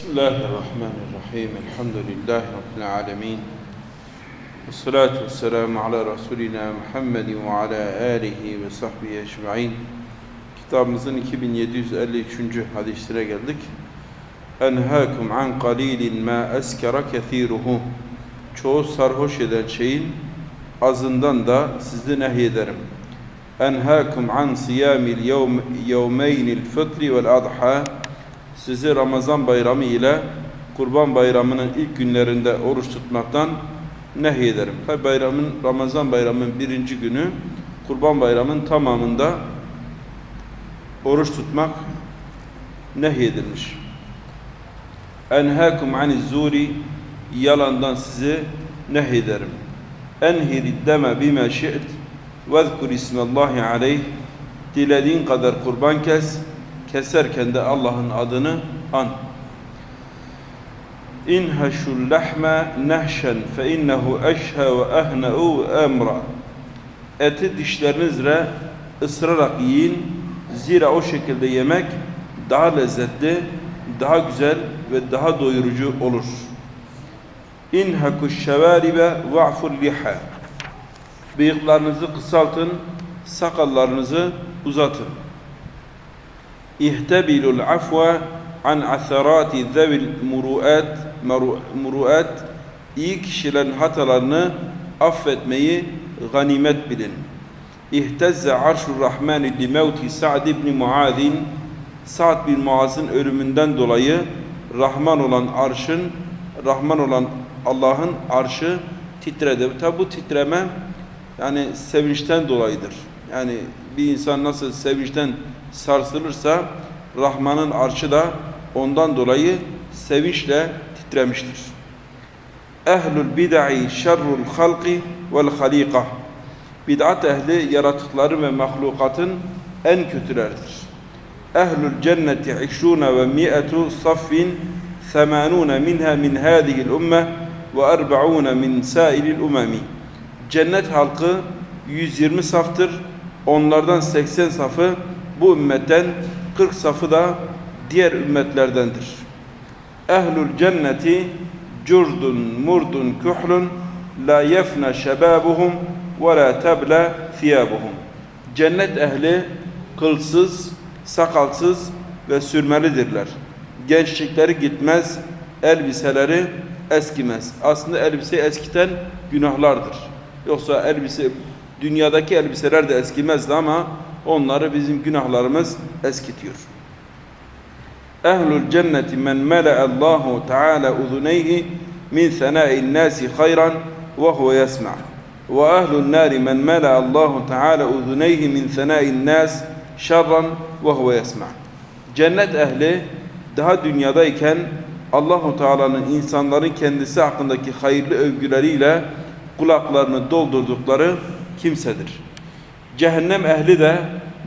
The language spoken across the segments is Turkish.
بسم الله الرحمن الرحيم الحمد لله رب العالمين والصلاة والسلام على رسولنا Muhammed وعلى آله ve sahbihi ecmaîn. Kitabımızın 2753. hadisine geldik. Enhâkum an qalîlin mâ eskere kethîruhu. Çoğu sarhoş eden şeyin azından da sizi nehyederim. Enhâkum an siyâmil yevm, yevmeynil fıtri vel adhâ. Sizi Ramazan bayramı ile Kurban bayramının ilk günlerinde oruç tutmaktan nehyederim. Tabi bayramın, Ramazan bayramının birinci günü Kurban bayramının tamamında oruç tutmak nehyedilmiş. Enhâkum aniz zuri yalandan sizi nehyederim. Enhirid deme bime şi't vezkur ismallahi aleyh dilediğin kadar kurban kes keserken de Allah'ın adını an. İnhaşul lahme nehşen fe innehu eşhe ve ehne'u emra. Eti dişlerinizle ısırarak yiyin. Zira o şekilde yemek daha lezzetli, daha güzel ve daha doyurucu olur. İnhakuş şevaribe va'ful liha. Bıyıklarınızı kısaltın, sakallarınızı uzatın. İhtebilul afwa an atharati zevil muruat muruat iyi kişilerin hatalarını affetmeyi ganimet bilin. İhtezze arşur rahmani li mevti Sa'd ibn Muaz'in Sa'd bin Muaz'ın ölümünden dolayı Rahman olan arşın Rahman olan Allah'ın arşı titredi. Tabi bu titreme yani sevinçten dolayıdır. Yani bir insan nasıl sevinçten sarsılırsa Rahman'ın arşı da ondan dolayı sevinçle titremiştir. Ehlül bid'i şerrul halki vel halika. Bid'at ehli yaratıkları ve mahlukatın en kötülerdir. Ehlül cenneti işrûne ve mi'etu saffin semanûne minha min hâzihil ümme ve erba'ûne min sâilil umemi. Cennet halkı 120 saftır Onlardan 80 safı bu ümmetten 40 safı da diğer ümmetlerdendir. Ehlül cenneti curdun murdun kuhlun la yefna şebabuhum ve la tebla thiyabuhum. Cennet ehli kılsız, sakalsız ve sürmelidirler. Gençlikleri gitmez, elbiseleri eskimez. Aslında elbise eskiten günahlardır. Yoksa elbise dünyadaki elbiseler de eskimezdi ama onları bizim günahlarımız eskitiyor. Ehlül cenneti men mela'allahu Teala uzuneyhi min sena'in nasi hayran ve huve yesma'. Ve ehlün nari men mela'allahu Teala uzuneyhi min sena'in nas şerran ve huve yesma'. Cennet ehli daha dünyadayken Allahu Teala'nın insanların kendisi hakkındaki hayırlı övgüleriyle kulaklarını doldurdukları kimsedir. Cehennem ehli de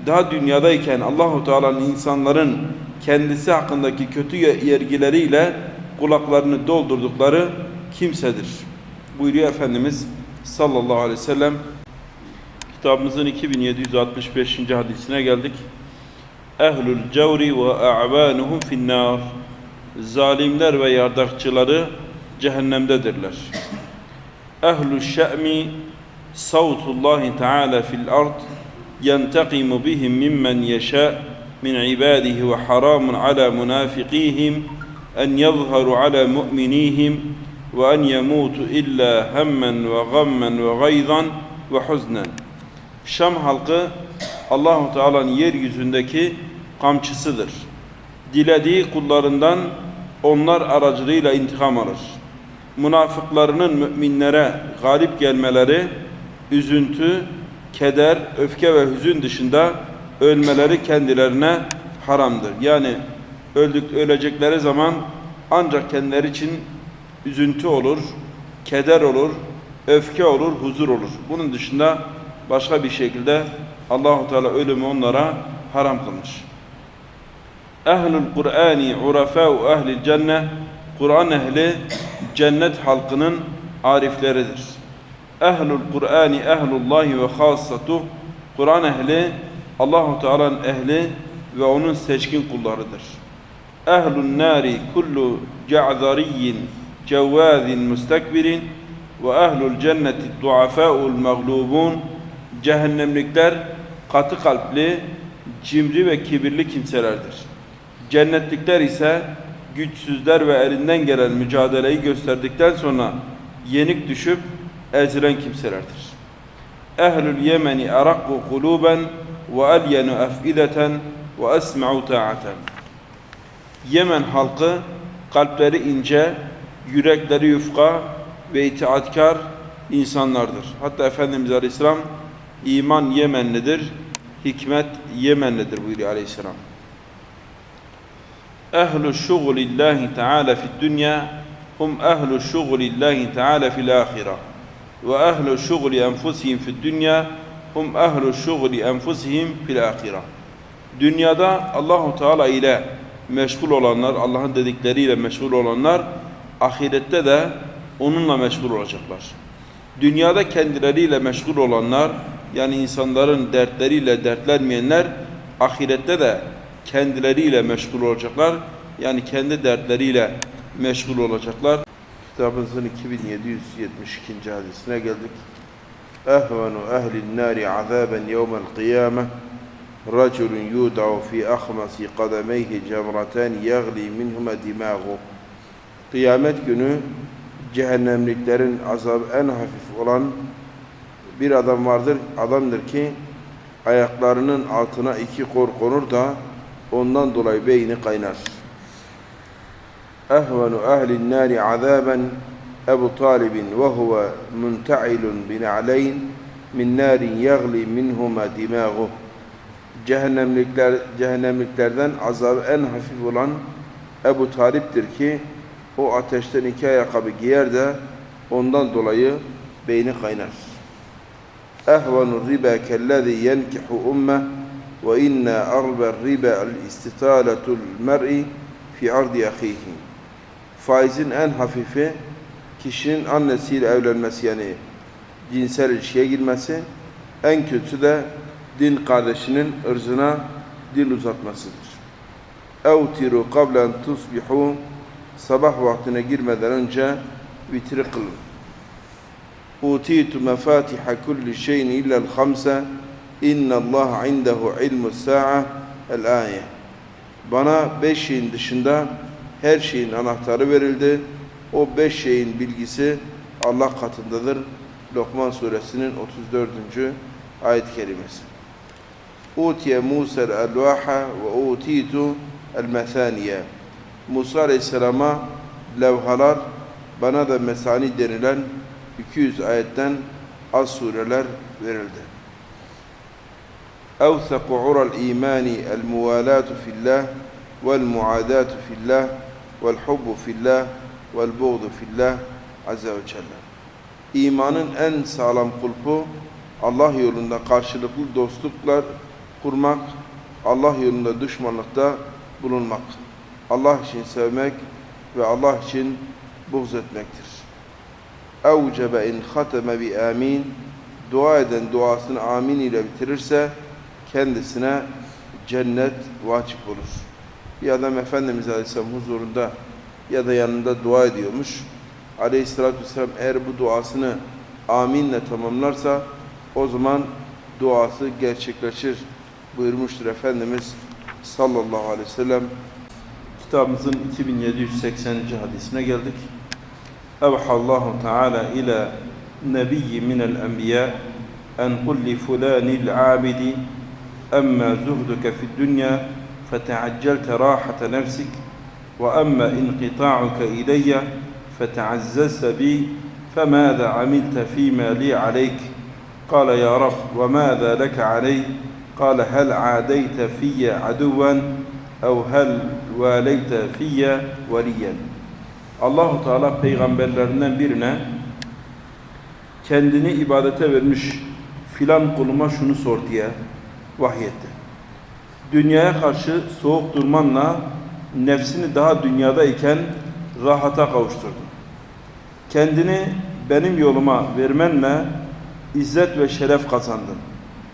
daha dünyadayken Allahu Teala'nın insanların kendisi hakkındaki kötü yergileriyle kulaklarını doldurdukları kimsedir. Buyuruyor Efendimiz sallallahu aleyhi ve sellem. Kitabımızın 2765. hadisine geldik. Ehlül cevri ve a'vanuhum finnar. Zalimler ve yardakçıları cehennemdedirler. Ehlü şe'mi Savtullahi Teala fil ard yentekimu bihim mimmen yeşâ min ibadihi ve haramun ala munafikihim en yazharu ala mu'minihim ve en yemutu illa hemmen ve gammen ve gayzan ve huznen. Şam halkı Allahu Teala'nın yeryüzündeki kamçısıdır. Dilediği kullarından onlar aracılığıyla intikam alır. Münafıklarının müminlere galip gelmeleri üzüntü, keder, öfke ve hüzün dışında ölmeleri kendilerine haramdır. Yani öldük ölecekleri zaman ancak kendileri için üzüntü olur, keder olur, öfke olur, huzur olur. Bunun dışında başka bir şekilde Allahu Teala ölümü onlara haram kılmış. Ehlül Kur'ani urafâ'u ehlil cennet Kur'an ehli cennet halkının arifleridir. Ehlül Kur'ani ehlullahi ve hassatu Kur'an ehli Allahu Teala'nın ehli ve onun seçkin kullarıdır. Ehlun nari kullu ca'zariyin cevvazin mustakbirin ve ehlul cenneti duafa'ul mağlubun cehennemlikler katı kalpli, cimri ve kibirli kimselerdir. Cennetlikler ise güçsüzler ve elinden gelen mücadeleyi gösterdikten sonra yenik düşüp ezilen kimselerdir. Ehlül Yemeni arakku kuluben ve elyenu efideten ve esma'u ta'aten. Yemen halkı kalpleri ince, yürekleri yufka ve itaatkar insanlardır. Hatta Efendimiz Aleyhisselam iman Yemenlidir, hikmet Yemenlidir buyuruyor Aleyhisselam. Ehlu şugulillahi teala fid dünya hum ehlu şugulillahi teala fil ahire ve ehlu şuguli enfusihim fid dünya hum ehlu şuguli enfusihim fil ahire. Dünyada Allahu Teala ile meşgul olanlar, Allah'ın dedikleriyle meşgul olanlar ahirette de onunla meşgul olacaklar. Dünyada kendileriyle meşgul olanlar yani insanların dertleriyle dertlenmeyenler ahirette de kendileriyle meşgul olacaklar. Yani kendi dertleriyle meşgul olacaklar. Kitabımızın 2772. hadisine geldik. Ehvenu ehlin nari azaben yevmel kıyame Raculun yuda'u fi ahmasi kademeyhi cemratan yagli minhuma dimagu Kıyamet günü cehennemliklerin azabı en hafif olan bir adam vardır, adamdır ki ayaklarının altına iki kor konur da ondan dolayı beyni kaynar. Ehlin nari azaben Ebu Talibin ve huve munta'ilun bina'leyn min narin yagli minhuma dimagu Cehennemlikler, cehennemliklerden azabı en hafif olan Ebu Talip'tir ki o ateşten iki ayakkabı giyer de ondan dolayı beyni kaynar. Ehvanu riba kellezi yenkihu umme ve inna arber riba el istitaletul mer'i fi ardi ahihi. Faizin en hafifi kişinin annesiyle evlenmesi yani cinsel ilişkiye girmesi. En kötüsü de din kardeşinin ırzına dil uzatmasıdır. Evtiru qablen tusbihu sabah vaktine girmeden önce vitri kılın. Utitu mefatiha kulli şeyin illa el-hamsa inna Allah indehu ilmu sa'a el-ayet. Bana beş şeyin dışında her şeyin anahtarı verildi. O beş şeyin bilgisi Allah katındadır. Lokman suresinin 34. ayet-i kerimesi. Utiye Musa el-elvaha ve utitu el-methaniye. Musa Aleyhisselam'a levhalar, bana da mesani denilen 200 ayetten az sureler verildi. أوثق عرى الإيمان الموالاة في الله والمعاداة في الله vel hubbu fillah vel buğdu fillah azze ve celle. İmanın en sağlam kulpu Allah yolunda karşılıklı dostluklar kurmak, Allah yolunda düşmanlıkta bulunmak, Allah için sevmek ve Allah için buğz etmektir. Evcebe in hateme bi amin dua eden duasını amin ile bitirirse kendisine cennet vacip olur. Bir adam Efendimiz Aleyhisselam huzurunda ya da yanında dua ediyormuş. Aleyhisselatü Vesselam eğer bu duasını aminle tamamlarsa o zaman duası gerçekleşir buyurmuştur Efendimiz sallallahu aleyhi ve sellem. Kitabımızın 2780. hadisine geldik. Evhallahu Teala ila nebiyyi minel enbiya en kul li fulanil abidi emma zuhduke fid dünya فتعجلت راحة نفسك وأما انقطاعك إلي فتعززت بي فماذا عملت فيما لي عليك؟ قال يا رب وماذا لك علي؟ قال هل عاديت في عدوا أو هل واليت في وليا؟ Allahu Teala peygamberlerinden birine kendini ibadete vermiş filan kuluma şunu sor diye vahyetti. Dünyaya karşı soğuk durmanla nefsini daha dünyadayken rahata kavuşturdun. Kendini benim yoluma vermenle izzet ve şeref kazandın.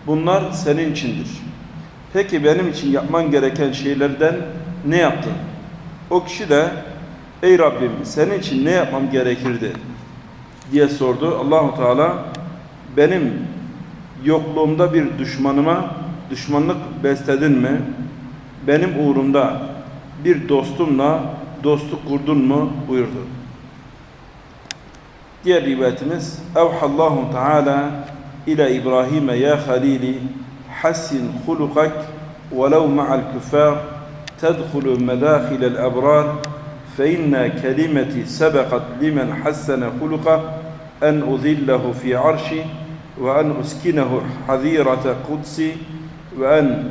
Bunlar senin içindir. Peki benim için yapman gereken şeylerden ne yaptın? O kişi de ey Rabbim senin için ne yapmam gerekirdi diye sordu. Allahu Teala benim yokluğumda bir düşmanıma düşmanlık besledin mi? Benim uğrumda bir dostumla dostluk kurdun mu? buyurdu. Diğer rivayetimiz Evhallahu Teala ile İbrahim'e ya halili hassin hulukak ولو مع الكفار تدخل مداخل الأبرار فإن كلمتي سبقت لمن حسن خلقه أن أذله في عرشي وأن أسكنه حذيرة قدسي ve en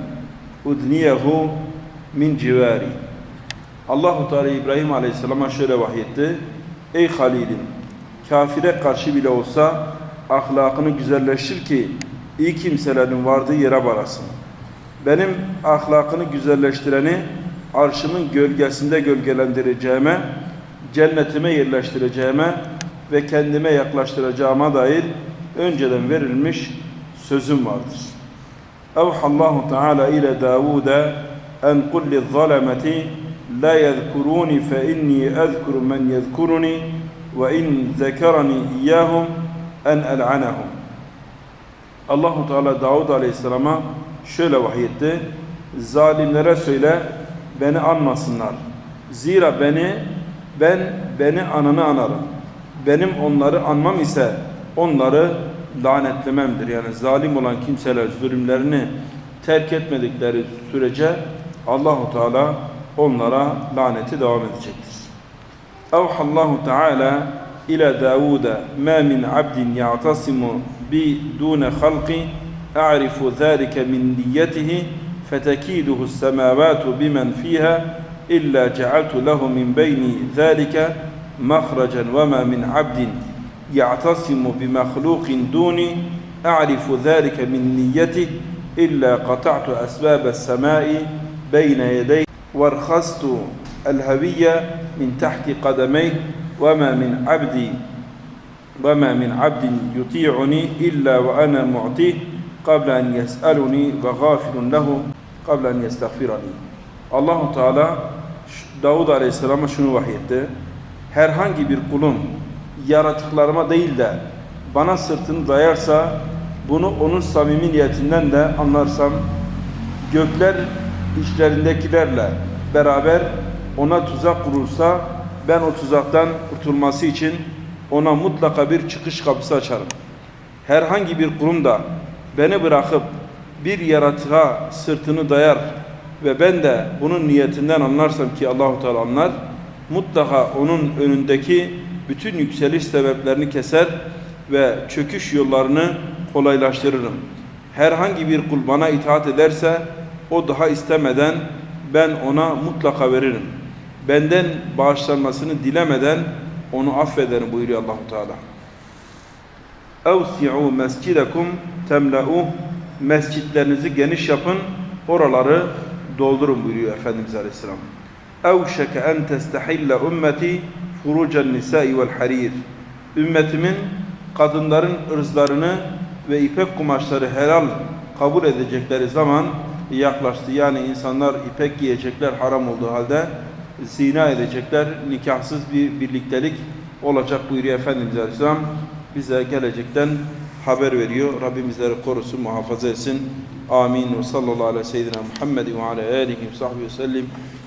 udniyehu min civari. Allahu Teala İbrahim Aleyhisselam'a şöyle vahyetti. Ey Halil'im kafire karşı bile olsa ahlakını güzelleştir ki iyi kimselerin vardığı yere varasın. Benim ahlakını güzelleştireni arşımın gölgesinde gölgelendireceğime, cennetime yerleştireceğime ve kendime yaklaştıracağıma dair önceden verilmiş sözüm vardır. Teala ile Davud'a en kul lizzalmeti la yezkuruni fe inni ezkuru men yezkuruni ve in zekerani iyyahum en el'anahum. Allahu Teala Davud Aleyhisselam'a şöyle vahyetti. Zalimlere söyle beni anmasınlar. Zira beni ben beni ananı anarım. Benim onları anmam ise onları lanetlememdir. Yani zalim olan kimseler zulümlerini terk etmedikleri sürece Allahu Teala onlara laneti devam edecektir. Evhallahu Teala ila Davuda ma min abdin ya'tasimu bi dune halqi a'rifu zâlike min niyyetihi fetekiduhu semâvâtu bimen fîhâ illa cealtu lehu min beyni zâlike mahracan ve ma min abdin يعتصم بمخلوق دوني أعرف ذلك من نيته إلا قطعت أسباب السماء بين يديه وارخصت الهوية من تحت قدميه وما من عبد وما من عبد يطيعني إلا وأنا معطيه قبل أن يسألني وغافل له قبل أن يستغفرني Allah Teala Davud Aleyhisselam'a şunu vahyetti. Herhangi bir kulum yaratıklarıma değil de bana sırtını dayarsa bunu onun samimi niyetinden de anlarsam gökler içlerindekilerle beraber ona tuzak kurulsa ben o tuzaktan kurtulması için ona mutlaka bir çıkış kapısı açarım. Herhangi bir kurum da beni bırakıp bir yaratığa sırtını dayar ve ben de bunun niyetinden anlarsam ki Allahu Teala anlar mutlaka onun önündeki bütün yükseliş sebeplerini keser ve çöküş yollarını kolaylaştırırım. Herhangi bir kul bana itaat ederse o daha istemeden ben ona mutlaka veririm. Benden bağışlanmasını dilemeden onu affederim buyuruyor Allahu Teala. Evsi'u mescidekum temla'u mescitlerinizi geniş yapın, oraları doldurun buyuruyor Efendimiz Aleyhisselam. Evşeke en testehille ümmeti furucen nisai vel harir. Ümmetimin kadınların ırzlarını ve ipek kumaşları helal kabul edecekleri zaman yaklaştı. Yani insanlar ipek giyecekler haram olduğu halde zina edecekler. Nikahsız bir birliktelik olacak buyuruyor Efendimiz Aleyhisselam. Bize gelecekten haber veriyor. Rabbimizleri korusun, muhafaza etsin. Amin. Ve sallallahu aleyhi ve seyyidina Muhammedin ve ala ve sahbihi ve sellim.